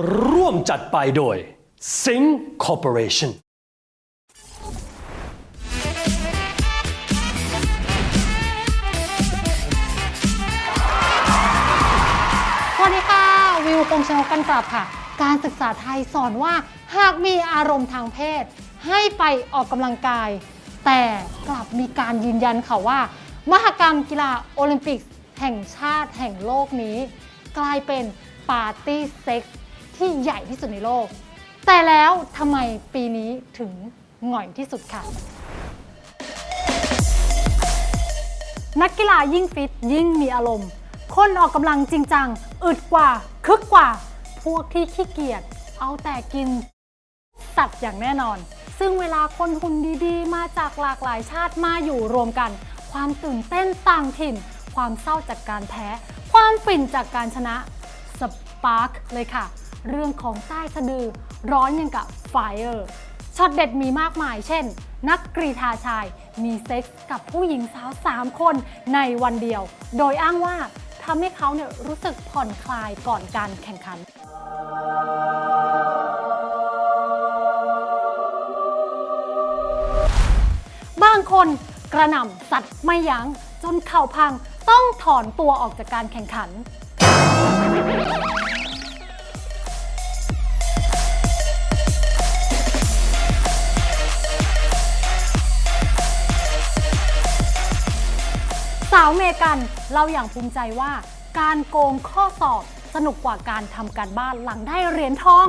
ร่วมจัดไปโดย Sing Corporation สวัสดีค่ะ วิวคงชนกกันกลับค่ะ การศึกษาไทยสอนว่าหากมีอารมณ์ทางเพศ ให้ไปออกกำลังกาย แต่กลับมีการยืนยันค่ะว่า มหกรรมกีฬาโอลิมปิกแห่งชาติแห่งโลกนี้ กลายเป็นปาร์ตี้เซ็กส์ ที่ใหญ่ที่สุดในโลก แต่แล้วทำไมปีนี้ถึงหง่อยที่สุดค่ะ นักกีฬายิ่งฟิตยิ่งมีอารมณ์ คนออกกำลังจริงจัง อึดกว่า คึกกว่า พวกที่ขี้เกียจเอาแต่กิน สัตว์อย่างแน่นอน ซึ่งเวลาคนหุ่นดีๆ มาจากหลากหลายชาติมาอยู่รวมกัน ความตื่นเต้นต่างถิ่น ความเศร้าจากการแพ้ ความฝิ่นจากการชนะ สปาร์คเลยค่ะ เรื่องของใต้สะดือร้อนยังกับไฟเออร์ช็อตเด็ดมีมากมาย เช่น นักกรีธาชาย มีเซ็กส์กับผู้หญิงสาว 3 คนในวันเดียว โดยอ้างว่าทำให้เขาเนี่ยรู้สึกผ่อนคลายก่อนการแข่งขันบางคนกระหน่ำสัตว์ไม่ยัง้งจนเข่าพังต้องถอนตัวออกจากการแข่งขัน สาวเมกันเราอย่างภูมิใจว่า การโกงข้อสอบสนุกกว่าการทำการบ้านหลังได้เหรียญทอง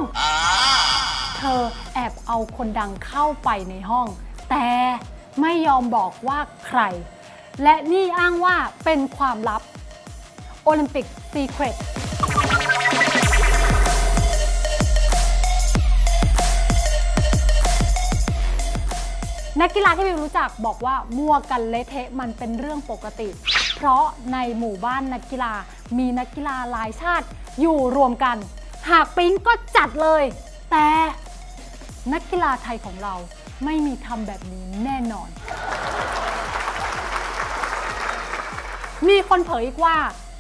เธอแอบเอาคนดังเข้าไปในห้อง แต่ไม่ยอมบอกว่าใคร และนี่อ้างว่าเป็นความลับโอลิมปิกซีเครต นักกีฬาที่วิวรู้จักบอกว่ามั่วกันเละเทะมันเป็นเรื่องปกติ เพราะในหมู่บ้านนักกีฬามีนักกีฬาหลายชาติอยู่รวมกัน หากปิ๊งก็จัดเลย แต่นักกีฬาไทยของเราไม่มีทำแบบนี้แน่นอน มีคนเผยอีกว่า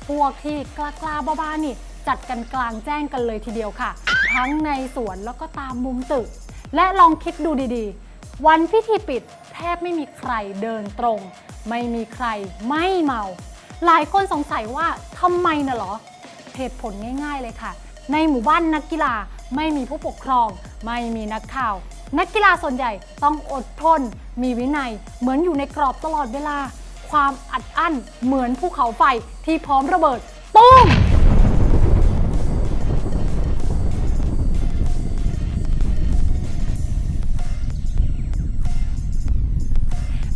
พวกที่กล้ากล้าบ้าๆนี่ จัดกันกลางแจ้งกันเลยทีเดียวค่ะ ทั้งในสวนแล้วก็ตามมุมตึก และลองคิดดูดีๆ วันพิธีปิดแทบไม่มีใครเดินตรง ไม่มีใครไม่เมา หลายคนสงสัยว่าทำไมน่ะเหรอ เหตุผลง่าย ๆเลยค่ะ ในหมู่บ้านนักกีฬาไม่มีผู้ปกครอง ไม่มีนักข่าว นักกีฬาส่วนใหญ่ต้องอดทน มีวินัย เหมือนอยู่ในกรอบตลอดเวลา ความอัดอั้นเหมือนภูเขาไฟที่พร้อมระเบิดตุ้ม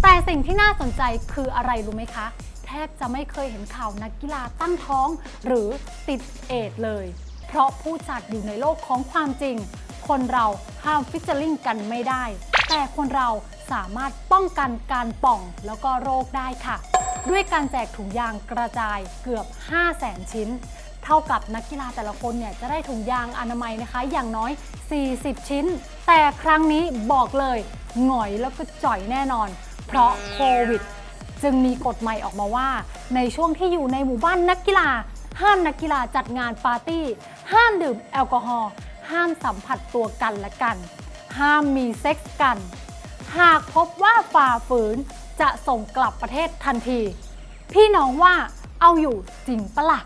แต่สิ่งที่น่าสนใจคืออะไรรู้ไหมคะ แทบจะไม่เคยเห็นข่าวนักกีฬาตั้งท้องหรือติดเอดเลย เพราะผู้จัดอยู่ในโลกของความจริง คนเราห้ามฟิชเชอร์ลิงกันไม่ได้ แต่คนเราสามารถป้องกันการป่องแล้วก็โรคได้ค่ะ ด้วยการแจกถุงยางกระจายเกือบ 5 0 0แสนชิ้น เท่ากับนักกีฬาแต่ละคนเนี่ยจะได้ถุงยางอนามัยนะคะ อย่างน้อย 40 ชิ้น แต่ครั้งนี้บอกเลยหงอยแล้วก็จ่อยแน่นอน เพราะโควิด จึงมีกฎใหม่ออกมาว่า ในช่วงที่อยู่ในหมู่บ้านนักกีฬา ห้ามนักกีฬาจัดงานปาร์ตี้ ห้ามดื่มแอลกอฮอล์ห้ามสัมผัสตัวกันและกัน ห้ามมีเซ็กส์กัน หากพบว่าฝ่าฝืนจะส่งกลับประเทศทันที พี่น้องว่าเอาอยู่จริงปะล่ะ